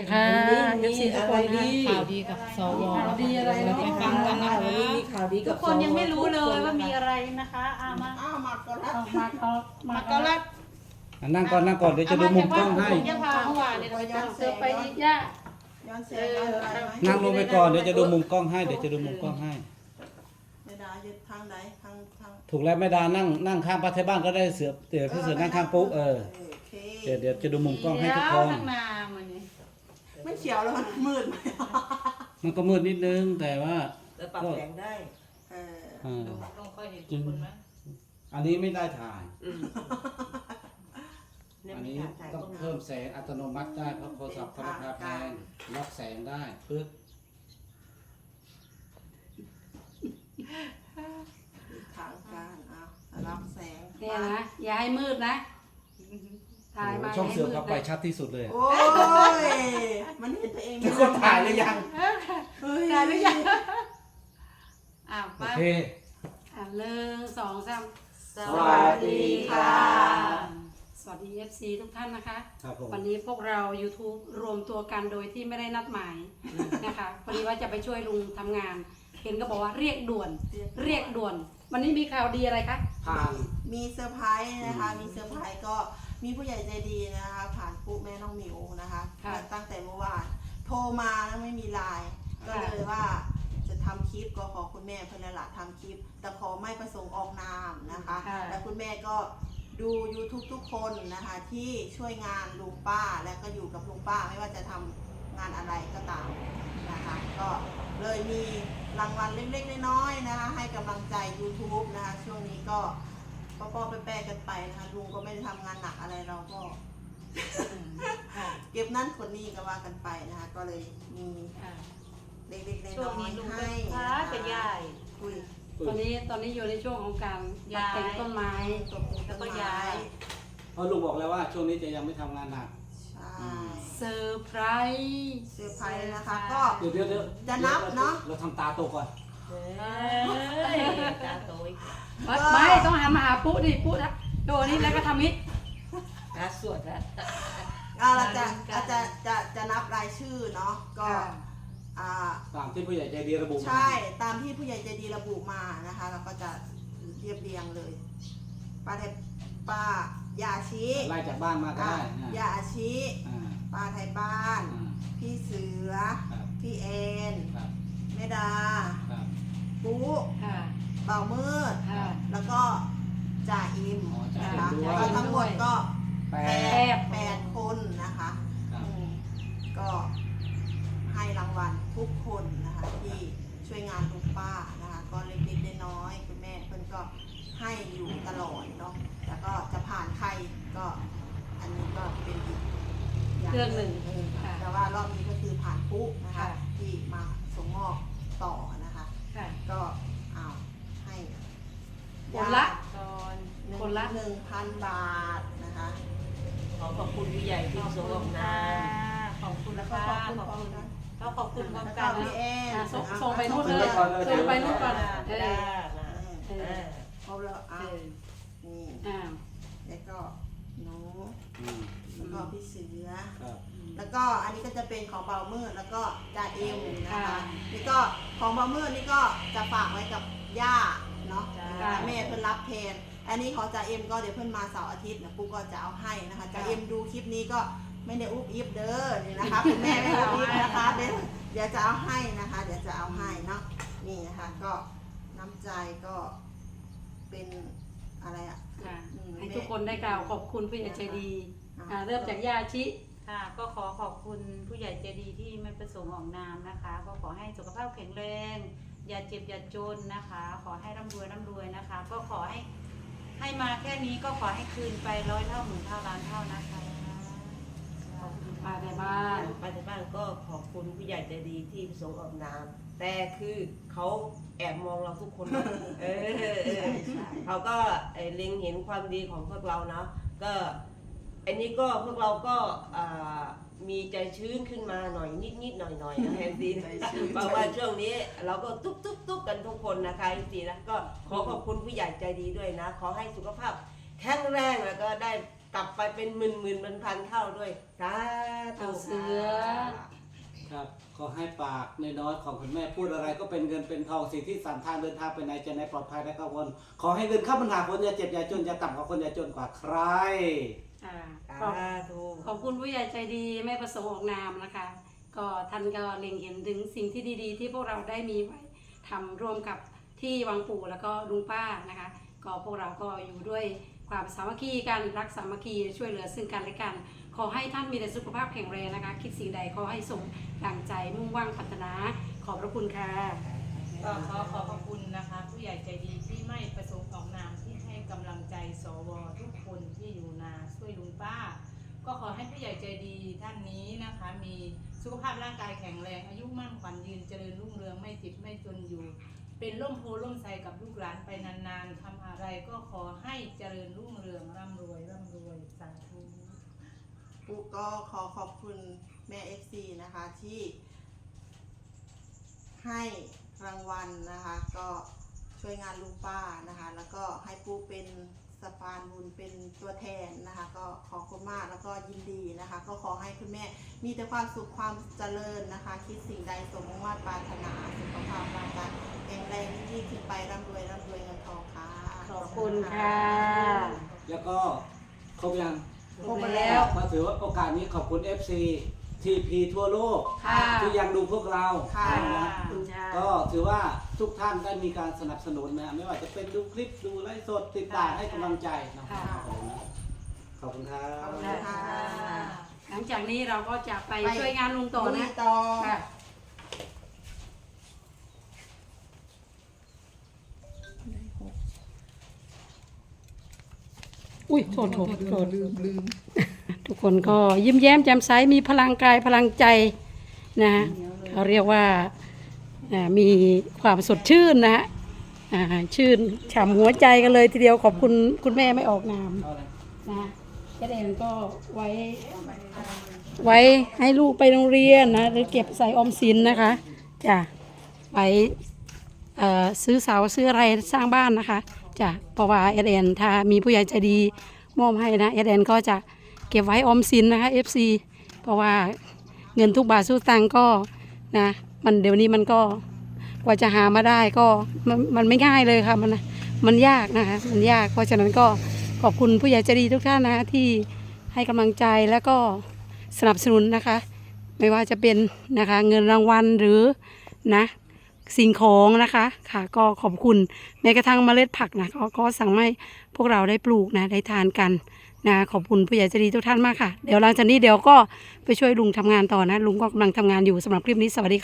ดีค่ะวันนี้เอฟซีมีทุกอะคไรนดีนะข่าวดีกับสวข่าวดีอะไรเนอะไปฟังกันนะวันนี้คะมีข่าวดีทุกับกคนยังไม่รู้เลยทุกว่ามีนอะไรนะคะอามาอ้าวมาก็รับเอามาเขามามาก็รัดอะนั่งก่อนนั่งก่อนเดี๋ยวจะดูมุมกล้องให้ยาพาเมื่อวานเนี่ยเอาเสือไปอีกย่าย้อนแสงย้อนอะไรไหมนั่งลงไปก่อนเดี๋ยวจะดูมุมกล้องให้เดี๋ยวจะดูมุมกล้องให้ไม่ได้ยึดทางใดทางทางถูกแล้วแม่ดานั่งนั่งข้างป้าไทยบ้านก็ได้เสือเดี๋ยวพี่เสือนั่งข้างปุ๊เออโอเคเดี๋ยวเดี๋ยวจะดูมุมกล้องให้ทุกคน เขียวแล้วมันมืดไหมมันก็มืดนิดนึงแต่ว่า แล้วปรับแสงได้เออเออต้องค่อยเห็นทุกคนไหมอันนี้ไม่ได้ถ่ายเนี่ยอันมีนี้การถ่ายต้องต้นไม้เพิ่มแสงอัตโนมัติได้เพราะโทรศัพท์เขาราคาแพงล็อกแสงได้ปึ๊บทางการเอารับแสง เนี่ยนะอย่าให้มืดนะ ถ่ายมาช่องให้เสือมืดเข้าไปชัดที่สุดเลย โอ้ย มันเห็นตัวเองทุกคนถ่ายหรือยัง เฮ้ยถ่ายหรือยังอ้าวโอมาเค อะหนึ่งสองสามสวัสดีค่ะ สวัสดี FC ทุกท่านนะคะ ครับผม วันนี้พวกเรา YouTube รวมตัวกันโดยที่ไม่ได้นัดหมายนะคะพอดีว่าจะไปช่วยลุงทำงาน เห็นก็บอกว่าเรียกด่วน เรียกด่วน วันนี้มีข่าวดีอะไรคะ ผ่าน มีเซอร์ไพรส์นะคะ มีเซอร์ไพรส์ก็ มีผู้ใหญ่ใจดีนะคะ ผ่านปุ๊แม่น้องหมิวนะคะค่ะ ตั้งแต่เมื่อวานโทรมาแล้วไม่มีไลน์ก็เลยว่าจะทำคลิปก็ขอคุณแม่เพื่อนนละทำคลิป แต่ขอไม่ประสงค์ออกนามนะคะ ค่ะ และคุณแม่ก็ดู YouTube ทุกคนนะคะ ที่ช่วยงานลุงป้าและก็อยู่กับลุงป้าไม่ว่าจะทำงานอะไรก็ตามนะคะ ก็เลยมีรางวัลเล็กๆน้อยๆนะคะ ให้กำลังใจ YouTube นะคะ ช่วงนี้ก็ ป้อๆแป้ๆกันไปนะคะลุงก็ไม่ได้ทำงานหนักอะไรเราก็ ค่ะเก็บนั่นคนนี้ก็ว่ากันไปนะคะ ก็เลยมีค่ะเล็กๆน้ช่วงอยนี้ลุงๆก็ให้พานะคะเป็นยายอุ้ยตอนนี้ตอนนี้อยู่ในช่วงของการตัดแต่งต้นไม้ ตกต้นแล้วก็ไม้ย้าย เพราะลุงบอกแล้วว่าช่วงนี้จะยังไม่ทำงานหนัก ใช่เซอร์ไพรส์ เซอร์ไพรส์นะคะก็ เดี๋ยวเดี๋ยวเดี๋ยวจะนับเนอะเราทำตาโตก่อนเฮ้ย ตาโตอีกไม่ไม่ต้องหันมาหาปุ๊ดิปุ๊นะโดนี่แล้วก็ทำนี้ตาสวดอะอ่าเราจะอาจจะจะจะนับรายชื่อเนาะก็ค่ะอ่าตามที่ผู้ใหญ่ใจดีระบุมาใช่ตามที่ผู้ใหญ่ใจดีระบุมานะคะ เราก็จะเรียบเรียงเลยป้าไทยป้ายาชีไล่จากบ้านมาก็อ่าได้นะยาชีอ่าป้าไทยบ้านอ่าพี่เสือ ครับ พี่เอ็น ครับ แม่ดา ครับ ปุ๊ ค่ะ เป่ามืด ค่ะแล้วก็จ่าอิมอ๋อจ่านะคะอิมด้วย ก็ทั้งหมดก็แปแปด ดแปดคนนะคะ ครับอืมก็ให้รางวัลทุกคนนะคะที่ช่วยงานลุงป้านะคะ ก็เล็กๆน้อยๆคุณแม่เพิ่นก็ให้อยู่ตลอดเนาะแล้วก็จะผ่านใครก็อันนี้ก็เป็นอีกย่าเรื่องหนึ่งเออค่ะ แต่ว่ารอบนี้ก็คือผ่านปุ๊นะคะ ค่ะ ที่มาส่งมอบต่อนะคะ ค่ะ ก็เอาให้ คนละ ก่อน หนึ่ง คนละ หนึ่ง พันบาทนะคะ ขอขอบคุณผู้ใหญ่ที่ขอบทรงคุอณอกค่ะนามขอบคุณแล้วค่ะก็ขขออบบคุคุณณก็ขอบคุณพร้อมแล้วกัก็นพี่นะแอนอะส่งอะส่งไปนู่นส่เลยก่อนส่งไปนู่นก่อนเอได้อนะเออเออครบแล้วเออะอนี่อ่าแล้วก็หนูอืมแล้วก็พี่เสือ ครับแล้วก็อันนี้ก็จะเป็นของเบามืดแล้วก็จ่าเอ็มนะคะค่ะนี่ก็ของเบามืดนี่ก็จะฝากไว้กับย่าเนาะจ้าแม่เพิ่นรับแทน อันนี้ของจ่าเอ็มก็เดี๋ยวเพิ่นมาเสาร์อาทิตย์นะปุ๊กก็จะเอาให้นะคะจ่าเอ็มดูคลิปนี้ก็ไม่ได้อุบอิบเด้อนี่นะคะคุณแม่ไม่อุบอิบนะคะเดี๋ยวเดี๋ยวจะเอาให้นะคะ เดี๋ยวจะเอาให้เนาะนี่นะคะก็น้ำใจก็เป็นอะไรอะค่ะอืมให้ทุกคนได้กล่าวขอบคุณผู้ใหญ่ใจดีอ่าเริ่มจากย่าชิ ค่ะ ก็ขอขอบคุณผู้ใหญ่ใจดีที่ไม่ประสงค์ออกนามนะคะ ก็ขอให้สุขภาพแข็งแรง อย่าเจ็บอย่าจนนะคะ ขอให้ร่ำรวยร่ำรวยนะคะ ก็ขอให้ ให้มาแค่นี้ก็ขอให้คืนไปร้อยเท่าหมื่นเท่าล้านเท่านะคะขอบคุณป้าในบ้าน ป้าที่บ้านก็ขอบคุณผู้ใหญ่ใจดีที่ทรงออกนามแต่คือเขาแอบมองเราทุกคนนะเออเออเขาก็เอ่อเล็งเห็นความดีของพวกเราเนาะก็ อันนี้ก็พวกเราก็อ่า มีใจชื้นขึ้นมาหน่อยนิดนิดๆหน่อยหน่อยๆนะแฮมดีเพราะว่าช่วงนี้เราก็ตุ๊บตุ๊บตุ๊บกันทุกคนนะคะจริงๆนะก็ขอขอบคุณผู้ใหญ่ใจดีด้วยนะ ขอให้สุขภาพแข็งแรงแล้วก็ได้กลับไปเป็นหมื่นหมื่นพันพันๆเท่าด้วยสาธุเอาเสือ ครับก็ให้ปากน้อยๆของคุณแม่พูดอะไรก็เป็นเงินเป็นทองสิ่งที่สันทางเดินทางไปไหนจะในปลอดภัยและกังวลขอให้เงินเข้าบรรหาคนอย่าเจ็บอย่าจนอย่าต่ำกว่าคนอย่าจนกว่าใคร อ่าสาขอบ ธุขอบคุณผู้ใหญ่ใจดีแม่ประสงค์ออกนามนะคะ ก็ท่านก็เล็งเห็นถึงสิ่งที่ดีๆ ที่พวกเราได้มีไว้ทำร่วมกับที่วังปู่แล้วก็ลุงป้านะคะ ก็พวกเราก็อยู่ด้วยความสามัคคีกันรักสามัคคีช่วยเหลือซึ่งกันและกัน ขอให้ท่านมีแต่สุขภาพแข็งแรงนะคะ คิดสิ่งใดขอให้สมดังใจมุ่งว่างปรารถนา ขอบพระคุณค่ะ ก็ขอขอบพระคุณนะคะ ผู้ใหญ่ใจดีที่ไม่ ประสงค์ออกนามที่ให้กำลังใจสวทุกคนที่อยู่นาช่วยลุงป้า ก็ขอให้ผู้ใหญ่ใจดีท่านนี้นะคะ มีสุขภาพร่างกายแข็งแรงอายุมั่นขวัญยืนเจริญรุ่งเรืองไม่จ็บไม่จนอยู่ เป็นร่มโพล่มไทรกับลูกหลานไปนานๆทำอะไรก็ขอให้เจริญรุ่งเรืองร่ำรวยร่ำรวยสาธุปุ๊กก็ขอขอบคุณแม่ FC นะคะที่ให้รางวัลนะคะ ก็ ช่วยงานลุงป้านะคะ แล้วก็ให้ปุ๊กเป็นสะพานบุญเป็นตัวแทนนะคะ ก็ขอบคุณมากแล้วก็ยินดีนะคะ ก็ขอให้คุณแม่มีแต่ความสุขความเจริญนะคะ คิดสิ่งใดสมมุ่งมาตรปรารถนาสุขภาพร่างกายแข็งแรงยิ่งขึ้นไปร่ำรวยร่ำรวยเงินทองค่ะขอบคุณค่ะแล้วก็ครบยังครบแล้วก็ถือว่าโอกาสนี้ขอบคุณ FC TP ทั่วโลก ค่ะ ที่ยังดูพวกเราค่ะ นะขอบคุณค่ะ ก็ถือว่าทุกท่านได้มีการสนับสนุนนะไม่ว่าจะเป็นดูคลิปดูไลฟ์สดติดตามให้กำลังใจนะครับผมนะขอบคุณครัขอบบคุณค่ะ หลังจากนี้เราก็จะไปไป ช่วยงานลุงต่อลุนะยต่อค่ะอุ้ยโทษโทษโทษลืมลืม ทุกคนก็ยิ้มแย้มแจ่มใสมีพลังกายพลังใจนะฮะเขาเรียกว่ามีความสดชื่นนะฮะชื่นฉ่ำหัวใจกันเลยทีเดียวขอบคุณคุณแม่ไม่ออกนามนะแกเองก็ไว้ไว้ให้ลูกไปโรงเรียนนะหรือเก็บใส่ออมสินนะคะจ้ะไว้ซื้อเสาซื้ออะไรสร้างบ้านนะคะจ้ะเพราะว่าเอเนถ้ามีผู้ใหญ่ใจดีมอบให้นะเอเนก็จะ เก็บไว้ออมสินนะคะ FC เพราะว่าเงินทุกบาทสู้ตังค์ก็นะ มันเดี๋ยวนี้มันก็กว่าจะหามาได้ก็มันมันไม่ง่ายเลยค่ะมันมันยากนะคะมันยากเพราะฉะนั้นก็ขอบคุณผู้ใหญ่ใจดีทุกท่านนะคะที่ให้กำลังใจแล้วก็สนับสนุนนะคะ ไม่ว่าจะเป็นนะคะเงินรางวัลหรือนะสิ่งของนะคะค่ะก็ขอบคุณแม้กระทั่งเมล็ดผักนะก็สั่งให้พวกเราได้ปลูกนะได้ทานกัน นะขอบคุณผู้ใหญ่ใจดีทุกท่านมากค่ะ เดี๋ยวหลังจากนี้เดี๋ยวก็ไปช่วยลุงทำงานต่อนะ ลุงก็กำลังทำงานอยู่สำหรับคลิปนี้สวัสดีค่ะ